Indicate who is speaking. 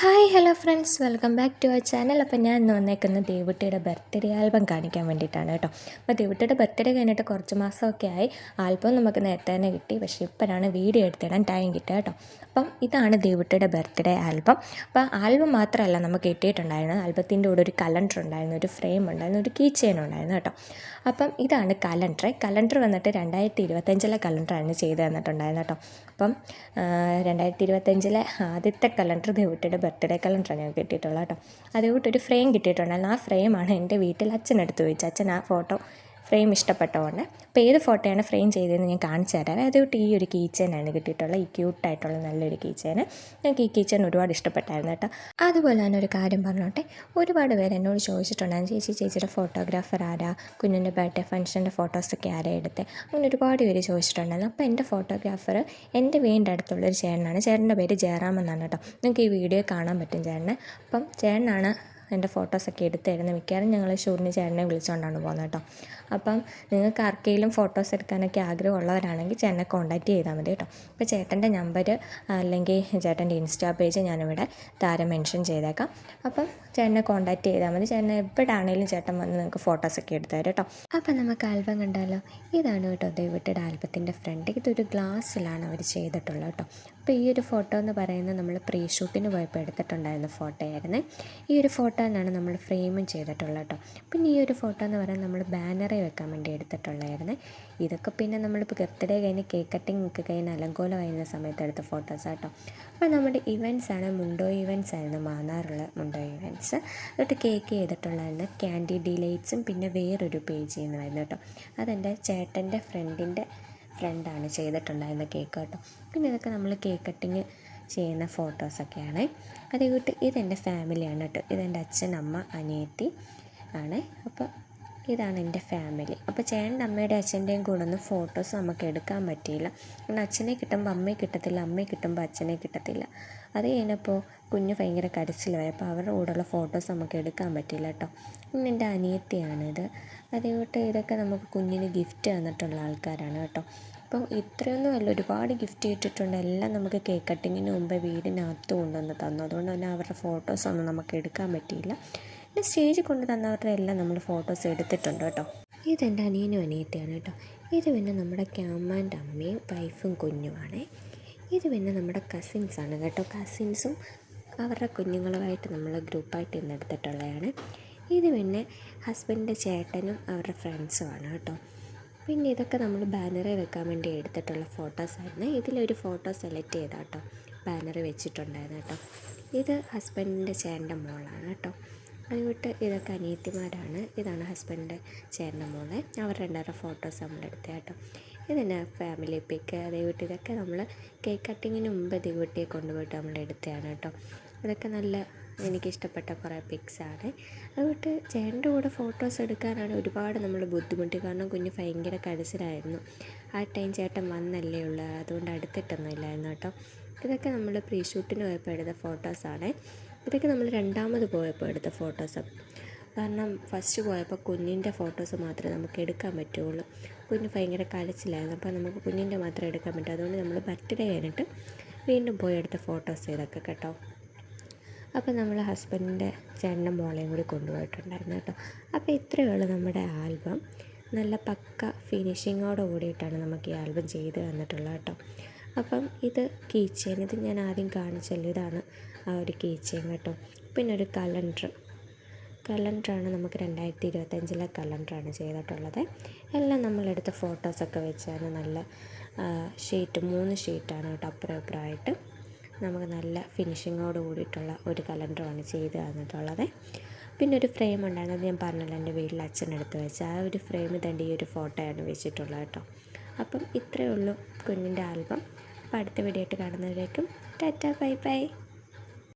Speaker 1: Hi hello friends. Welcome back to our channel. അപ്പോൾ ഞാൻ ഇന്ന് വന്നേക്കുന്നത് ദേവുട്ടിയുടെ ബർത്ത്ഡേ ആൽബം കാണിക്കാൻ വേണ്ടിയിട്ടാണ് കേട്ടോ. അപ്പോൾ ദേവുട്ടിയുടെ ബർത്ത്ഡേ കഴിഞ്ഞിട്ട് കുറച്ച് മാസമൊക്കെ ആയി. ആൽബം നമുക്ക് നേരത്തെ തന്നെ കിട്ടി. പക്ഷേ ഇപ്പോഴാണ് വീഡിയോ എടുത്തിടാൻ ടൈം കിട്ടുക കേട്ടോ. അപ്പം ഇതാണ് ദേവുട്ടിയുടെ ബർത്ത്ഡേ ആൽബം. അപ്പോൾ ആൽബം മാത്രമല്ല നമുക്ക് കിട്ടിയിട്ടുണ്ടായിരുന്നത് ആൽബത്തിന്റെ കൂടെ ഒരു കലണ്ടർ ഉണ്ടായിരുന്നു ഒരു ഫ്രെയിം ഉണ്ടായിരുന്നു ഒരു കീ ചെയിൻ ഉണ്ടായിരുന്നു കേട്ടോ. അപ്പം ഇതാണ് കലണ്ടർ കലണ്ടർ വന്നിട്ട് രണ്ടായിരത്തി ഇരുപത്തഞ്ചിലെ കലണ്ടറാണ് ചെയ്ത് തന്നിട്ടുണ്ടായിരുന്നത് കേട്ടോ. അപ്പം രണ്ടായിരത്തി ഇരുപത്തഞ്ചിലെ ആദ്യത്തെ കലണ്ടർ ദേവുട്ടിയുടെ ബർത്ത്ഡേ കലണ്ടറാണ് ഞങ്ങൾക്ക് കിട്ടിയിട്ടുള്ളത് കേട്ടോ. അതുകൂട്ടൊരു ഫ്രെയിം കിട്ടിയിട്ടുണ്ടായിരുന്നു. ആ ഫ്രെയിമാണ് എന്റെ വീട്ടിൽ അച്ഛൻ ചോദിച്ചത്. അച്ഛൻ ആ ഫോട്ടോ ഫ്രെയിം ഇഷ്ടപ്പെട്ടതുകൊണ്ട് അപ്പോൾ ഏത് ഫോട്ടോയാണ് ഫ്രെയിം ചെയ്തതെന്ന് ഞാൻ കാണിച്ചു തരാം. അതുകൊണ്ട് ഈ ഒരു കീച്ചനാണ് കിട്ടിയിട്ടുള്ള ഈ ക്യൂട്ടായിട്ടുള്ള നല്ലൊരു കീച്ചേന് ഞങ്ങൾക്ക് ഈ കീച്ചൻ ഒരുപാട് ഇഷ്ടപ്പെട്ടായിരുന്നു കേട്ടോ. അതുപോലെ തന്നെ ഒരു കാര്യം പറഞ്ഞോട്ടെ. ഒരുപാട് പേര് എന്നോട് ചോദിച്ചിട്ടുണ്ടായിരുന്നു ചേച്ചി ചേച്ചിയുടെ ഫോട്ടോഗ്രാഫർ ആരാ? കുഞ്ഞിന്റെ ബർത്ത്ഡേ ഫംഗ്ഷന്റെ ഫോട്ടോസൊക്കെ ആരാ എടുത്തത് അങ്ങനെ ഒരുപാട് പേര് ചോദിച്ചിട്ടുണ്ടായിരുന്നു അപ്പോൾ എന്റെ ഫോട്ടോഗ്രാഫർ എന്റെ വീടിന്റെ അടുത്തുള്ളൊരു ചേട്ടനാണ്. ചേട്ടന്റെ പേര് ജയറാം എന്നാണ് കേട്ടോ. നിങ്ങൾക്ക് ഈ വീഡിയോ കാണാൻ പറ്റും ചേട്ടനെ. അപ്പം ചേട്ടനാണ് എന്റെ ഫോട്ടോസൊക്കെ എടുത്ത് തരുന്നത് മിക്കവാറും ഞങ്ങൾ ഷൂറിന് ചേട്ടനെ വിളിച്ചുകൊണ്ടാണ് പോകുന്നത് കേട്ടോ. അപ്പം നിങ്ങൾക്ക് ആർക്കെങ്കിലും ഫോട്ടോസ് എടുക്കാനൊക്കെ ആഗ്രഹമുള്ളവരാണെങ്കിൽ ചേട്ടനെ കോൺടാക്റ്റ് ചെയ്താൽ മതി കേട്ടോ. അപ്പോൾ ചേട്ടന്റെ നമ്പർ അല്ലെങ്കിൽ ചേട്ടന്റെ ഇൻസ്റ്റാ പേജ് ഞാനിവിടെ താരം മെൻഷൻ ചെയ്തേക്കാം. അപ്പം ചേട്ടനെ കോൺടാക്റ്റ് ചെയ്താൽ മതി. ചേട്ടനെ എവിടെയാണെങ്കിലും ചേട്ടൻ വന്ന് നിങ്ങൾക്ക് ഫോട്ടോസൊക്കെ എടുത്തു തരും കേട്ടോ. അപ്പം നമുക്ക് ആൽബം കണ്ടാലോ? ഇതാണ് കേട്ടോ ദൈവത്തിന്റെ ആൽബത്തിന്റെ ഫ്രണ്ട് ഇതൊരു ഗ്ലാസ്സിലാണ് അവർ ചെയ്തിട്ടുള്ളത് കേട്ടോ. അപ്പോൾ ഈ ഒരു ഫോട്ടോ എന്ന് പറയുന്നത് നമ്മൾ പ്രീ ഷൂട്ടിന് പോയപ്പോൾ എടുത്തിട്ടുണ്ടായിരുന്ന ഫോട്ടോ ആയിരുന്നു ഈ ഒരു ഫോട്ടോ എന്നാണ് നമ്മൾ ഫ്രെയിമും ചെയ്തിട്ടുള്ളത് കേട്ടോ. പിന്നെ ഈ ഒരു ഫോട്ടോ എന്ന് പറയുന്നത് നമ്മൾ ബാനറിൽ വെക്കാൻ വേണ്ടി എടുത്തിട്ടുള്ളതായിരുന്നു. ഇതൊക്കെ പിന്നെ നമ്മളിപ്പോൾ ബർത്ത്ഡേ കഴിഞ്ഞ് കേക്ക് കട്ടിങ് ഒക്കെ കഴിഞ്ഞ് അലങ്കോല കഴിഞ്ഞ സമയത്ത് എടുത്ത ഫോട്ടോസ് കേട്ടോ. അപ്പോൾ നമ്മുടെ ഇവന്റ്സ് ആണ് മുണ്ടോ ഇവന്റ്സ് ആയിരുന്നു മാന്നാറുള്ള മുണ്ടോ ഇവന്റ്സ് എന്നിട്ട് കേക്ക് ചെയ്തിട്ടുള്ളതായിരുന്നു ക്യാൻഡി ഡിലൈറ്റ്സും പിന്നെ വേറൊരു പേജ് ചെയ്യുന്നതായിരുന്നു കേട്ടോ. അതെന്റെ ചേട്ടന്റെ ഫ്രണ്ടിന്റെ ഫ്രണ്ടാണ് ചെയ്തിട്ടുണ്ടായിരുന്ന കേക്ക് കേട്ടോ. പിന്നെ ഇതൊക്കെ നമ്മൾ കേക്ക് കട്ടിങ് ചെയ്യുന്ന ഫോട്ടോസൊക്കെയാണ് അതേകൂട്ട് ഇതെന്റെ ഫാമിലിയാണ് കേട്ടോ. ഇതെന്റെ അച്ഛൻ അമ്മ അനിയത്തി ആണ്. അപ്പോൾ ഇതാണ് എന്റെ ഫാമിലി. അപ്പോൾ ചേട്ടന്റെ അമ്മയുടെ അച്ഛന്റെയും കൂടെ ഒന്നും ഫോട്ടോസ് നമുക്ക് എടുക്കാൻ പറ്റിയില്ല. കാരണം അച്ഛനെ കിട്ടുമ്പോൾ അമ്മയെ കിട്ടത്തില്ല അമ്മയെ കിട്ടുമ്പോൾ അച്ഛനെ കിട്ടത്തില്ല. അത് കഴിഞ്ഞപ്പോൾ കുഞ്ഞ് ഭയങ്കര കരച്ചിലായി അപ്പോൾ അവരുടെ കൂടെയുള്ള ഫോട്ടോസ് നമുക്ക് എടുക്കാൻ പറ്റിയില്ല കേട്ടോ. പിന്നെ എന്റെ അനിയത്തിയാണിത്. അതേകൂട്ട് ഇതൊക്കെ നമുക്ക് കുഞ്ഞിന് ഗിഫ്റ്റ് തന്നിട്ടുള്ള ആൾക്കാരാണ് കേട്ടോ. അപ്പം ഇത്രയൊന്നും അല്ല ഒരുപാട് ഗിഫ്റ്റ് ചെയ്തിട്ടുണ്ട് എല്ലാം നമുക്ക് കേക്ക് കട്ടിങ്ങിന് മുമ്പ് വീടിനകത്ത് കൊണ്ടുവന്ന് തന്നു. അതുകൊണ്ട് തന്നെ അവരുടെ ഫോട്ടോസൊന്നും നമുക്ക് എടുക്കാൻ പറ്റിയില്ല. പിന്നെ സ്റ്റേജിൽ കൊണ്ട് തന്നവരുടെ എല്ലാം നമ്മൾ ഫോട്ടോസ് എടുത്തിട്ടുണ്ട് കേട്ടോ. ഇതെന്റെ അനിയനും അനിയത്തിയാണ് കേട്ടോ. ഇത് പിന്നെ നമ്മുടെ ക്യാമാന്റെ അമ്മയും വൈഫും കുഞ്ഞുമാണേ. ഇത് പിന്നെ നമ്മുടെ കസിൻസാണ് കേട്ടോ. കസിൻസും അവരുടെ കുഞ്ഞുങ്ങളുമായിട്ട് നമ്മൾ ഗ്രൂപ്പായിട്ട് ഇന്ന് എടുത്തിട്ടുള്ളതാണ്. ഇത് പിന്നെ ഹസ്ബൻഡിന്റെ ചേട്ടനും അവരുടെ ഫ്രണ്ട്സുമാണ് കേട്ടോ. പിന്നെ ഇതൊക്കെ നമ്മൾ ബാനറിൽ വെക്കാൻ വേണ്ടി എടുത്തിട്ടുള്ള ഫോട്ടോസായിരുന്നു ഇതിലൊരു ഫോട്ടോ സെലക്ട് ചെയ്താട്ടോ. ബാനറ് വെച്ചിട്ടുണ്ടായിരുന്നു കേട്ടോ. ഇത് ഹസ്ബൻഡിന്റെ ചേട്ടന്റെ മോളാണ് കേട്ടോ. അതുകൊണ്ട് ഇതൊക്കെ അനിയത്തിമാരാണ്. ഇതാണ് ഹസ്ബൻഡിന്റെ ചേട്ടന്റെ മോളെ. അവർ രണ്ടാറ് ഫോട്ടോസ് നമ്മളെടുത്ത് കേട്ടോ. ഇതെന്നെ ഫാമിലി പിക്ക് അതേകൂട്ടി ഇതൊക്കെ നമ്മൾ കേക്ക് കട്ടിങ്ങിന് മുമ്പ് ദീകുട്ടിയെ കൊണ്ടുപോയിട്ട് നമ്മൾ എടുത്തതാണ് കേട്ടോ. ഇതൊക്കെ നല്ല എനിക്കിഷ്ടപ്പെട്ട കുറേ പിക്സാണ് അതുകൊണ്ട് ചേട്ടന്റെ കൂടെ ഫോട്ടോസ് എടുക്കാനാണ് ഒരുപാട് നമ്മൾ ബുദ്ധിമുട്ടി. കാരണം കുഞ്ഞ് ഭയങ്കര കരച്ചിലായിരുന്നു. ആ ടൈം ചേട്ടൻ വന്നല്ലേ ഉള്ളൂ. അതുകൊണ്ട് അടുത്തിട്ടൊന്നും ഇല്ലായിരുന്നു കേട്ടോ. ഇതൊക്കെ നമ്മൾ പ്രീ ഷൂട്ടിന് പോയപ്പോൾ എടുത്ത ഫോട്ടോസാണ് ഇതൊക്കെ നമ്മൾ രണ്ടാമത് പോയപ്പോൾ എടുത്ത ഫോട്ടോസ്. കാരണം ഫസ്റ്റ് പോയപ്പോൾ കുഞ്ഞിന്റെ ഫോട്ടോസ് മാത്രമേ നമുക്ക് എടുക്കാൻ പറ്റുള്ളൂ. കുഞ്ഞ് ഭയങ്കര കരച്ചിലായിരുന്നു. അപ്പോൾ നമുക്ക് കുഞ്ഞിന്റെ മാത്രമേ എടുക്കാൻ പറ്റൂ. അതുകൊണ്ട് നമ്മൾ ബർത്ത്ഡേ കഴിഞ്ഞിട്ട് വീണ്ടും പോയി എടുത്ത ഫോട്ടോസ് ഇതൊക്കെ കേട്ടോ. അപ്പോൾ നമ്മൾ ഹസ്ബൻഡിന്റെ ചേട്ടന്റെ മോളെയും കൂടി കൊണ്ടുപോയിട്ടുണ്ടായിരുന്നു കേട്ടോ. അപ്പോൾ ഇത്രയേ ഉള്ളൂ നമ്മുടെ ആൽബം നല്ല പക്ക ഫിനിഷിങ്ങോട് കൂടിയിട്ടാണ് നമുക്ക് ഈ ആൽബം ചെയ്ത് തന്നിട്ടുള്ളത് കേട്ടോ. അപ്പം ഇത് കീച്ചെയിൻ ഇത് ഞാൻ ആദ്യം കാണിച്ചല്ലോ ഇതാണ് ആ ഒരു കീച്ചെയിൻ കേട്ടോ. പിന്നെ ഒരു കലണ്ടർ കലണ്ടറാണ് നമുക്ക് രണ്ടായിരത്തി ഇരുപത്തഞ്ചിലെ കലണ്ടറാണ് ചെയ്തിട്ടുള്ളത്. എല്ലാം നമ്മളെടുത്ത ഫോട്ടോസൊക്കെ വെച്ചാണ് നല്ല ഷീറ്റ് മൂന്ന് ഷീറ്റാണ് കേട്ടോ അപ്പുറം അപ്പുറമായിട്ട് നമുക്ക് നല്ല ഫിനിഷിങ്ങോട് കൂടിയിട്ടുള്ള ഒരു കലണ്ടറാണ് ചെയ്ത് തന്നിട്ടുള്ളത്. പിന്നെ ഒരു ഫ്രെയിം ഉണ്ടായിരുന്നത് ഞാൻ പറഞ്ഞല്ലോ എന്റെ വീട്ടിൽ അച്ഛനെടുത്ത് വെച്ച. ആ ഒരു ഫ്രെയിം തന്നെ ഈ ഒരു ഫോട്ടോയാണ് വെച്ചിട്ടുള്ളത് കേട്ടോ. അപ്പം ഇത്രയേ ഉള്ളൂ കുഞ്ഞിന്റെ ആൽബം അപ്പോൾ അടുത്ത വീഡിയോ ആയിട്ട് കാണുന്നവരേക്കും ടാറ്റ ബൈ ബൈ.